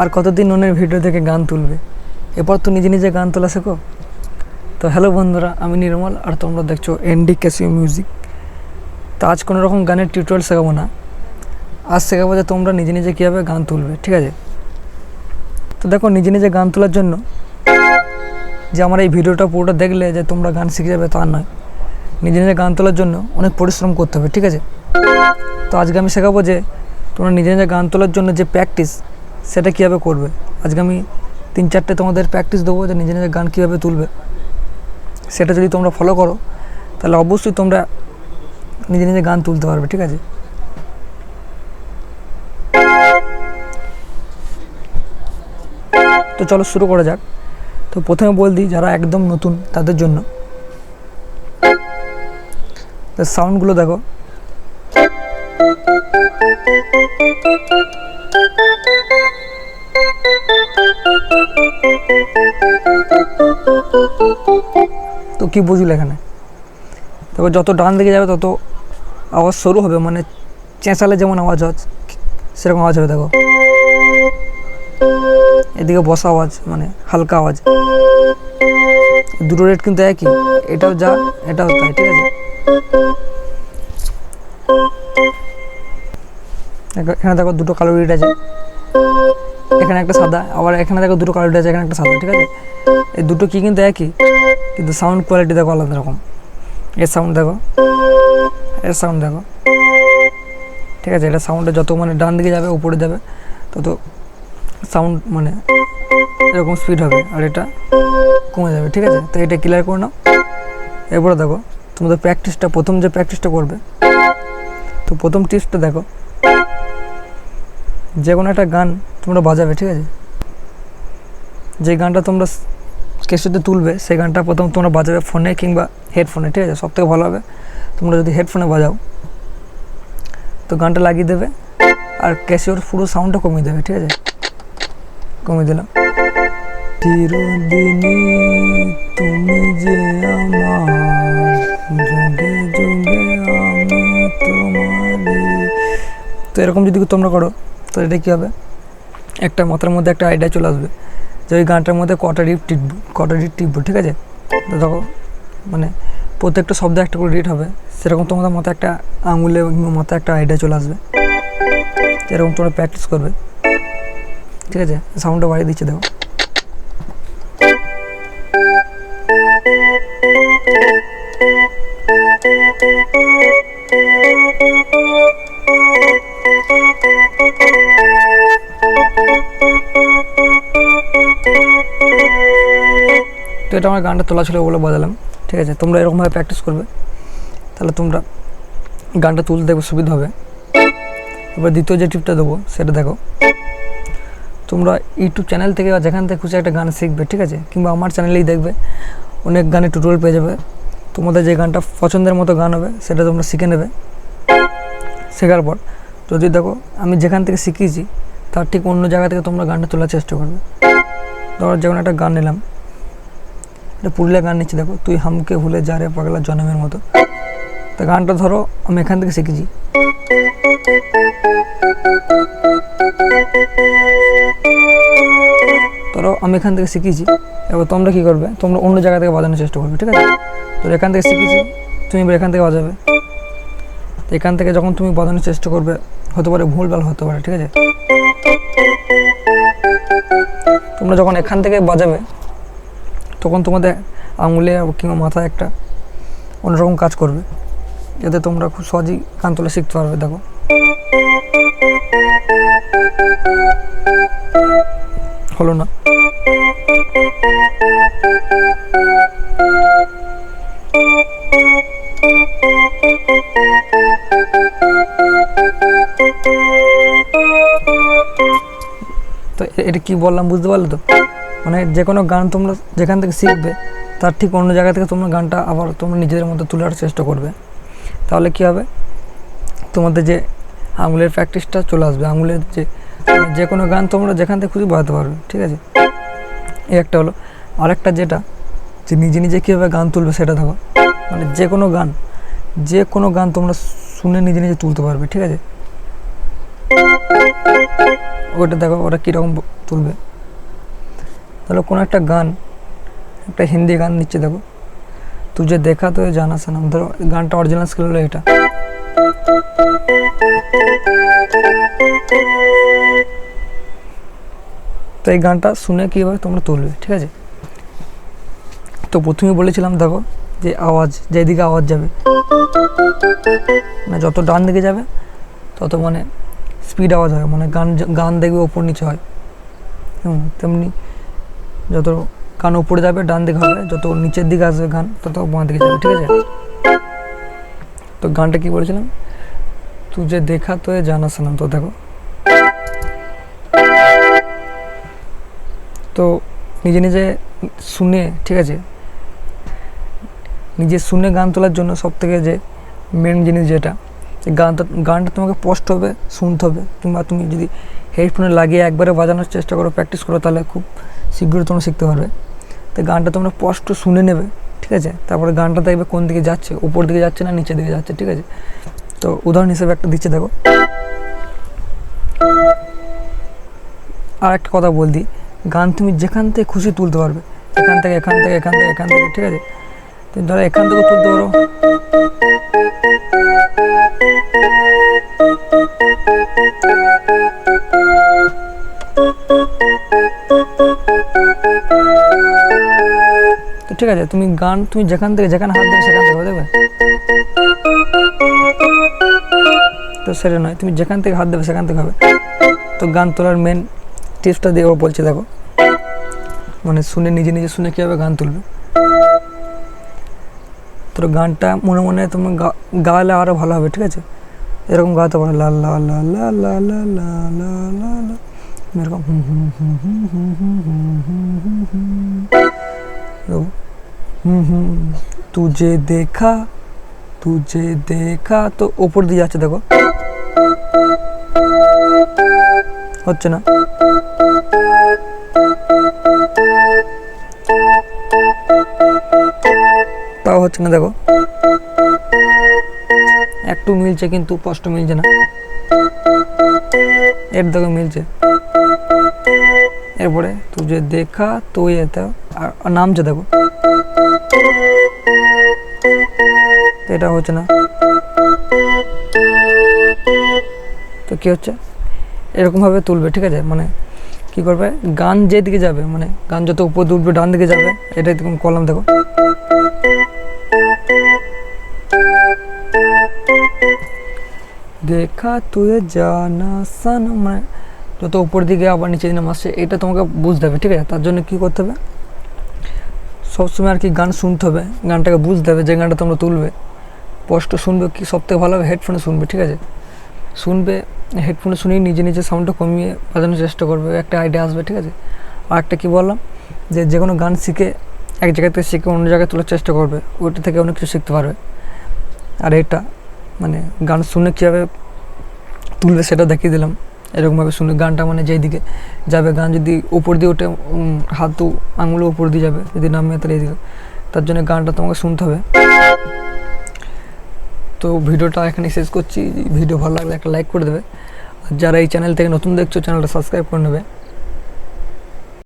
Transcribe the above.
আর কতদিন অন্যের ভিডিও থেকে গান তুলবে? এরপর তো নিজে নিজে গান তোলা শেখো তো হ্যালো বন্ধুরা, আমি নির্মল আর তোমরা দেখছ এনডি ক্যাসিও মিউজিক তো আজ কোনো রকম গানের টিউটোরিয়াল শেখাবো না। আজ শেখাবো যে তোমরা নিজে নিজে কীভাবে গান তুলবে, ঠিক আছে? তো দেখো, নিজে নিজে গান তোলার জন্য যে আমার এই ভিডিওটা পুরোটা দেখলে যে তোমরা গান শিখে যাবে তা নয়। নিজে নিজে গান তোলার জন্য অনেক পরিশ্রম করতে হবে, ঠিক আছে? তো আজকে আমি শেখাবো যে তোমরা নিজে নিজে গান তোলার জন্য যে প্র্যাকটিস সেটা কীভাবে করবে? আজকে আমি তিন চারটে তোমাদের প্র্যাকটিস দেবো যে নিজে নিজে গান কীভাবে তুলবে। সেটা যদি তোমরা ফলো করো, তাহলে অবশ্যই তোমরা নিজে নিজে গান তুলতে পারবে, ঠিক আছে? তো চলো শুরু করা যাক। তো প্রথমে বল দিই, যারা একদম নতুন তাদের জন্য। সাউন্ডগুলো দেখো। তো কি বুঝলে এখানে? দেখো যত ডান দিকে যাবে তত আওয়াজ সরু হবে মানে চেঁচালে যেমন আওয়াজ হয়, সেরকম আওয়াজ হবে, দেখো। এদিকে বসা আওয়াজ মানে হালকা আওয়াজ। দুটো রেট কিন্তু একই, এটাও যা, এটাও তাই, ঠিক আছে? এখানে দেখো দুটো কালো রিট আছে। এখানে একটা সাদা, আবার এখানে দেখো দুটো কালো রিট আছে, এখানে একটা সাদা, ঠিক আছে? এই দুটো কি কিন্তু একই, কিন্তু সাউন্ড কোয়ালিটি দেখো আলাদা রকম। এর সাউন্ড দেখো, এর সাউন্ড দেখো। ঠিক আছে, এটা সাউন্ডটা যত মানে ডান দিকে যাবে, উপরে যাবে, তত সাউন্ড মানে এরকম স্পিড হবে, আর এটা কমে যাবে, ঠিক আছে? তো এটা ক্লিয়ার করে নাও। এরপরে দেখো, তোমাদের প্র্যাকটিসটা প্রথম যে প্র্যাকটিসটা করবে, তো প্রথম টিপসটা দেখো। যে কোনো একটা গান তোমরা বাজাবে, ঠিক আছে? যে গানটা তোমরা কেসেতে তুলবে সেই গানটা প্রথম তোমরা বাজাবে ফোনে কিংবা হেডফোনে, ঠিক আছে? সব থেকে ভালো হবে। তোমরা যদি হেডফোনে বাজাও, তো গানটা লাগিয়ে দেবে আর ক্যাসিওর পুরো সাউন্ডটা কমিয়ে দেবে, ঠিক আছে? কমিয়ে দিলাম। চিরদিনই তুমি যে আমার তো এরকম যদি তোমরা করো তো এটা কী হবে? একটা মাথার মধ্যে একটা আইডিয়া চলে আসবে যে ওই গানটার মধ্যে কটা রিপ টিপব, কটা রিপ টিপব, ঠিক আছে? তো দেখো মানে প্রত্যেকটা শব্দে একটা করে রিট হবে, সেরকম তোমাদের মাথায় একটা আঙুলে মতো একটা আইডিয়া চলে আসবে। এরকম তোমরা প্র্যাকটিস করবে। ঠিক আছে? সাউন্ডটা বাড়িয়ে দিচ্ছে, দেখো। এটা আমার গানটা তোলা ছিল বলে বাজালাম ঠিক আছে, তোমরা এরকমভাবে প্র্যাকটিস করবে। তাহলে তোমরা গানটা তুলতে দেখবে সুবিধা হবে। এবার দ্বিতীয় যে টিপটা দেবো, সেটা দেখো। তোমরা ইউটিউব চ্যানেল থেকে বা যেখান থেকে খুশি একটা গান শিখবে, ঠিক আছে? কিংবা আমার চ্যানেলেই দেখবে, অনেক গানের টিউটোরিয়াল পেয়ে যাবে। তোমাদের যে গানটা পছন্দের মতো গান হবে, সেটা তোমরা শিখে নেবে। শেখার পর, যদি দেখো, আমি যেখান থেকে শিখিয়েছি, তার ঠিক অন্য জায়গা থেকে তোমরা গানটা তোলার চেষ্টা করবে। ধরো, যেমন একটা গান নিলাম। এটা পুরুলিয়া গান নিচ্ছি, দেখো। তুই হামকে ভুলে যা রে পাগলা জনমের মতো। তা গানটা ধরো, আমি এখান থেকে শিখেছি। ধরো, আমি এখান থেকে শিখেছি। এবার তোমরা কী করবে? তোমরা অন্য জায়গা থেকে বাজানোর চেষ্টা করবে, ঠিক আছে? তো এখান থেকে শিখেছি, তুমি এবার এখান থেকে বাজাবে। তো এখান থেকে যখন তুমি বাজানোর চেষ্টা করবে, হতে পারে ভুলভাল হতে পারে, ঠিক আছে? তোমরা যখন এখান থেকে বাজাবে তখন তোমাদের আঙুলে কিংবা মাথায় একটা অন্যরকম কাজ করবে, যাতে তোমরা খুব সহজেই গান তোলা শিখতে পারবে, দেখো। হলো না। তো এটা কি বললাম, বুঝতে পারলে তো? মানে যে কোনো গান তোমরা যেখান থেকে শিখবে, তার ঠিক অন্য জায়গা থেকে তোমরা গানটা আবার তোমরা নিজেদের মধ্যে তোলার চেষ্টা করবে। তাহলে কি হবে? তোমাদের যে আঙুলের প্র্যাকটিসটা চলে আসবে। আঙুলের যে যে কোনো গান তোমরা যেখান থেকে খুশি বাজাতে পারবে, ঠিক আছে? এই একটা হলো। আরেকটা যেটা, যে নিজে নিজে কীভাবে গান তুলবে সেটা দেখো। মানে যে কোনো গান, যে কোনো গান তোমরা শুনে নিজে নিজে তুলতে পারবে, ঠিক আছে? ওটা দেখো ওরা কীরকম তুলবে। তাহলে কোনো একটা গান, একটা হিন্দি গান নিচ্ছে দেখো। তুঝে দেখা তো জানা সানাম ধরো গানটা অরিজিনাল স্কেল হলো এটা। তো এই গানটা শুনে কীভাবে তোমরা তুলবে, ঠিক আছে? তো প্রথমে বলেছিলাম দেখো যে আওয়াজ, যেদিকে আওয়াজ যাবে মানে যত ডান দিকে যাবে, তত মানে স্পিড আওয়াজ হয় মানে গান গান দেখবে ওপর নিচে হয়। হুম, তেমনি যত গান উপরে যাবে, ডান দিকে হবে, যত নিচের দিকে আসবে গান, তত বাঁ দিকে যাবে, ঠিক আছে? তো গানটা কি বলেছিলাম? তুই দেখা তো জানা শোনাম তো দেখো। তো নিজে নিজে শুনে, ঠিক আছে? নিজে শুনে গান তোলার জন্য সব থেকে যে মেন জিনিস যেটা, যে গানটা গানটা তোমাকে স্পষ্ট হবে, শুনতে হবে। কিংবা তুমি যদি হেডফোনে লাগিয়ে একবারে বাজানোর চেষ্টা করো প্র্যাকটিস করো, তাহলে খুব শীঘ্রই তোমরা শিখতে পারবে। তো গানটা তোমরা স্পষ্ট শুনে নেবে, ঠিক আছে? তারপরে গানটা দেখবে কোন দিকে যাচ্ছে, উপর দিকে যাচ্ছে না নিচের দিকে যাচ্ছে, ঠিক আছে? তো উদাহরণ হিসেবে একটা দিচ্ছে, দেখো। আর একটা কথা বল দিই। গান তুমি যেখান থেকে খুশি তুলতে পারবে। এখান থেকে এখান থেকে এখান থেকে এখান থেকে, ঠিক আছে? তুমি ধরো এখান থেকে তুলতে পারো। ঠিক আছে তুমি গান তুমি যেখান থেকে যেখানে হাত দেবে সেখান থেকে দেখবে তো সেটা নয় তুমি যেখান থেকে হাত দেবে সেখান থেকে হবে তো গান তোলার মেন টিপসটা দিয়ে ও বলছে দেখো মানে শুনে নিজে নিজে শুনে কীভাবে গান তুলবে তো গানটা মনে মনে তুমি গা- গাওয়ালে আরও ভালো হবে ঠিক আছে এরকম গাতে পারো লা লা লা লা লা লা লা লা লা লা এরকম তুজে দেখা তুজে দেখা, তো ওপর দিয়ে যাচ্ছে, দেখো। হচ্ছে না? তাও হচ্ছে না, দেখো। একটু মিলছে, কিন্তু স্পষ্ট মিলছে না। এর দেখো মিলছে। এরপরে তুই যে দেখা, তো ইয়েতে আর নামছে, দেখো। তো এটা হচ্ছে না। তো কি হচ্ছে? এরকমভাবে তুলবে, ঠিক আছে? মানে কি করবে? গান যেদিকে যাবে মানে গান যত উপর উঠবে ডান দিকে যাবে এটা এরকম কলম দেখো। দেখা তুই জানা সান মানে যত উপর দিকে আবার নিচে দিকে আসছে এটা তোমাকে বুঝতে হবে, ঠিক আছে? তার জন্য কি করতে হবে? সবসময় আর কি গান শুনতে হবে, গানটাকে বুঝতে হবে যে গানটা তোমরা তুলবে। স্পষ্ট শুনবে কি, সব থেকে ভালো হবে হেডফোনে শুনবে, ঠিক আছে? শুনবে হেডফোনে শুনেই নিজে নিজে সাউন্ডটা কমিয়ে বাজানোর চেষ্টা করবে, একটা আইডিয়া আসবে, ঠিক আছে? আর একটা কী বললাম, যে যে কোনো গান শিখে এক জায়গা থেকে শিখে অন্য জায়গায় তোলার চেষ্টা করবে, ওইটা থেকে অনেক কিছু শিখতে পারবে। আর এটা মানে গান শুনে কীভাবে তুলবে সেটা দেখিয়ে দিলাম, এরকমভাবে শুনে গানটা মানে যেই দিকে যাবে, গান যদি উপর দিয়ে ওঠে হাত আঙুলো উপর দিয়ে যাবে, যদি নামে তাহলে এইদিকে তার জন্য গানটা তোমাকে শুনতে হবে। তো ভিডিওটা এখানে শেষ করছি। ভিডিও ভালো লাগলে একটা লাইক করে দেবে। আর যারা এই চ্যানেল থেকে নতুন দেখছ চ্যানেলটা সাবস্ক্রাইব করে নেবে।